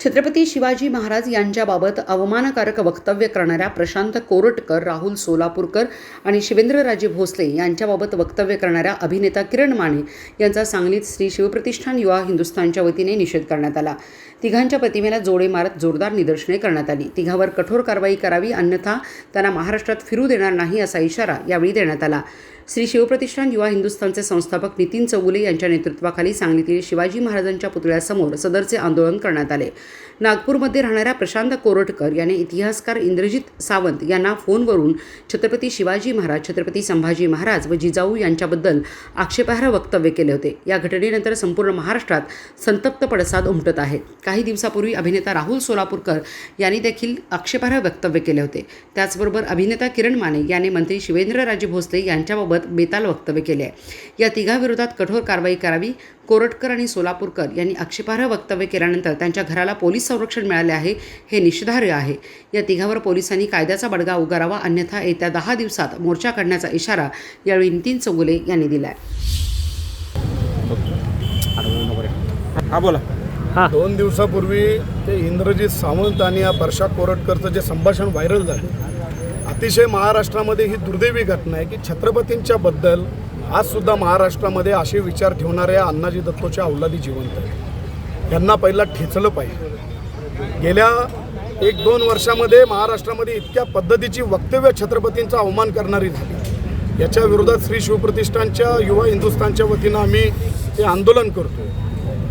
छत्रपती शिवाजी महाराज यांच्याबाबत अवमानकारक वक्तव्य करणाऱ्या प्रशांत कोरटकर राहुल सोलापूरकर आणि शिवेंद्रराजे भोसले यांच्याबाबत वक्तव्य करणाऱ्या अभिनेता किरण माने यांचा सांगलीत श्री शिवप्रतिष्ठान युवा हिंदुस्थानच्या वतीने निषेध करण्यात आला. तिघांच्या प्रतिमेला जोडे मारत जोरदार निदर्शने करण्यात आली. तिघावर कठोर कारवाई करावी अन्यथा त्यांना महाराष्ट्रात फिरू देणार नाही असा इशारा यावेळी देण्यात आला. श्री शिवप्रतिष्ठान युवा हिंदुस्थानचे संस्थापक नितीन चौगुले यांच्या नेतृत्वाखाली सांगलीतील शिवाजी महाराजांच्या पुतळ्यासमोर सदरचे आंदोलन करण्यात आले. नागपूरमध्ये राहणाऱ्या प्रशांत कोरटकर याने इतिहासकार इंद्रजित सावंत यांना फोनवरून छत्रपती शिवाजी महाराज छत्रपती संभाजी महाराज व जिजाऊ यांच्याबद्दल आक्षेपार्ह वक्तव्य केले होते. या घटनेनंतर संपूर्ण महाराष्ट्रात संतप्त पडसाद उमटत आहे. काही दिवसापूर्वी अभिनेता राहुल सोलापूरकर यांनी देखील आक्षेपार्ह वक्तव्य केले होते. त्याचबरोबर अभिनेता किरण माने यांनी मंत्री शिवेंद्रराजे भोसले यांच्याबाबत बेताल वक्तव्य केले आहे. या तिघाविरोधात कठोर कारवाई करावी कोरटकर आणि सोलापूरकर यांनी आक्षेपार्ह वक्तव्य केल्यानंतर त्यांच्या घराला पोलीस संरक्षण मिळाले आहे हे निषेधार्ह आहे. या तिघावर पोलिसांनी कायद्याचा बडगा उगारावा अन्यथा येत्या दहा दिवसात मोर्चा काढण्याचा इशारा यावेळी नितीन चौगुले यांनी दिला आहे हा बोला. हां. दोन दिवसापूर्वी ते इंद्रजित सावंत आणि या वर्षा कोरटकरचं जे संभाषण व्हायरल झालं अतिशय महाराष्ट्रामध्ये ही दुर्दैवी घटना आहे की छत्रपतींच्या बद्दल महाराष्ट्रामध्ये असे विचार ठेवणाऱ्या अण्णाजी दत्तोच्या अवलादी जिवंत आहे यांना पहिला ठेचलं पाहिजे. गेल्या एक दोन वर्षामध्ये महाराष्ट्रामध्ये इतक्या पद्धतीची वक्तव्य छत्रपतींचा अवमान करणारी झाली. याच्या विरोधात श्री शिवप्रतिष्ठानच्या युवा हिंदुस्थानच्या वतीनं आम्ही हे आंदोलन करतो.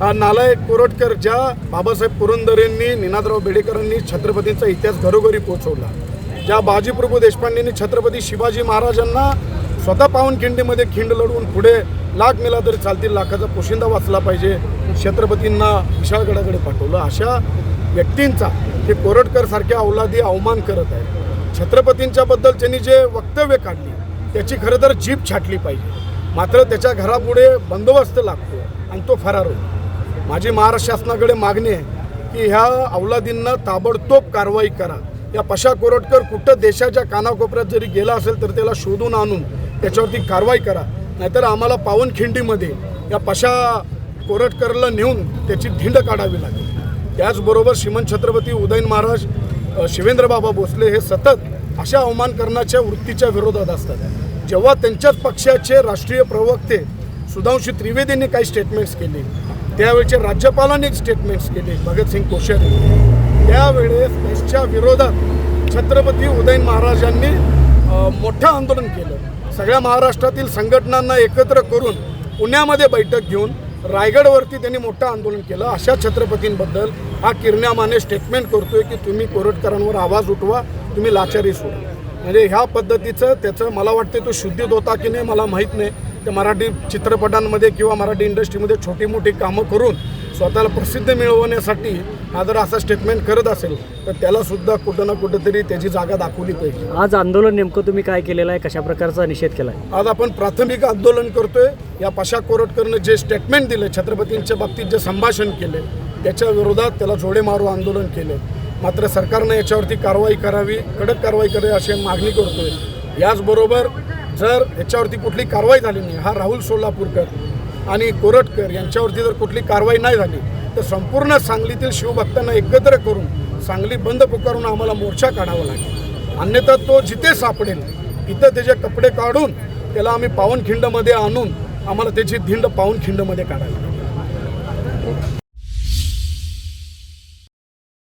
हा नालायक कोरटकर ज्या बाबासाहेब पुरंदरेंनी निनादराव बेडेकरांनी छत्रपतींचा इतिहास घरोघरी पोहोचवला ज्या बाजीप्रभू देशपांडेंनी छत्रपती शिवाजी महाराजांना स्वतः पावनखिंडीमध्ये खिंड लढवून पुढे लाख मिला तरी चालतील लाखाचा पोशिंदा वाचला पाहिजे छत्रपतींना विशाळगडाकडे पाठवलं. अशा व्यक्तींचा हे कोरटकर सारख्या अवलादी अवमान करत आहे छत्रपतींच्या बद्दल त्यांनी जे वक्तव्य काढली त्याची खरं तर जीप छाटली पाहिजे. मात्र त्याच्या घरापुढे बंदोबस्त लागतो आणि तो फरार होतो. माझी महाराष्ट्र शासनाकडे मागणी आहे की ह्या अवलादींना ताबडतोब कारवाई करा. या पशा कोरटकर कुठं देशाच्या कानाकोपऱ्यात जरी गेला असेल तर त्याला शोधून आणून त्याच्यावरती कारवाई करा. नाहीतर आम्हाला पावनखिंडीमध्ये या पशा कोरटकरला नेऊन त्याची धिंड काढावी लागेल. त्याचबरोबर श्रीमंत छत्रपती उदयन महाराज शिवेंद्रबाबा भोसले हे सतत अशा अवमान करण्याच्या वृत्तीच्या विरोधात असतात. जेव्हा त्यांच्याच पक्षाचे राष्ट्रीय प्रवक्ते सुधांशी त्रिवेदींनी काही स्टेटमेंट्स केले त्यावेळेचे राज्यपालांनी स्टेटमेंट्स केले भगतसिंग कोश्यारी. त्यावेळेस देशच्या विरोधात छत्रपती उदयन महाराजांनी मोठं आंदोलन केलं. सगळ्या महाराष्ट्रातील संघटनांना एकत्र करून पुण्यामध्ये बैठक घेऊन रायगडवरती त्यांनी मोठं आंदोलन केलं. अशा छत्रपतींबद्दल हा किरण्यामाने स्टेटमेंट करतोय की तुम्ही कोरटकरांवर आवाज उठवा तुम्ही लाचारी सोडा. म्हणजे ह्या पद्धतीचं त्याचं मला वाटतं तो शुद्धीत होता की नाही मला माहीत नाही. ते मराठी चित्रपटांमध्ये किंवा मराठी इंडस्ट्रीमध्ये छोटी मोठी कामं करून स्वतःला प्रसिद्ध मिळवण्यासाठी हा जर असा स्टेटमेंट करत असेल तर त्याला सुद्धा कुठं ना कुठंतरी त्याची जागा दाखवली पाहिजे. आज आंदोलन नेमकं तुम्ही काय केलेलं आहे? कशा प्रकारचा निषेध केला आहे आज आपण प्राथमिक आंदोलन करतोय. या पशा कोरटकरनं जे स्टेटमेंट दिले छत्रपतींच्या बाबतीत जे संभाषण केले त्याच्या विरोधात त्याला जोडे मारू आंदोलन केले. मात्र सरकारनं याच्यावरती कारवाई करावी कडक कारवाई करावी अशी मागणी करतोय. याचबरोबर जर याच्यावरती कुठली कारवाई झाली नाही हा राहुल सोलापूरकर आणि कोरटकर यांच्यावरती जर कुठली कारवाई नाही झाली तर संपूर्ण सांगलीतील शिवभक्तांना एकत्र करून सांगली बंद पुकारून आम्हाला मोर्चा काढावा लागेल. अन्यथा तो जिथे सापडेल तिथं त्याचे कपडे काढून त्याला आम्ही पावनखिंडमध्ये आणून आम्हाला त्याची धिंड पावनखिंडमध्ये काढावी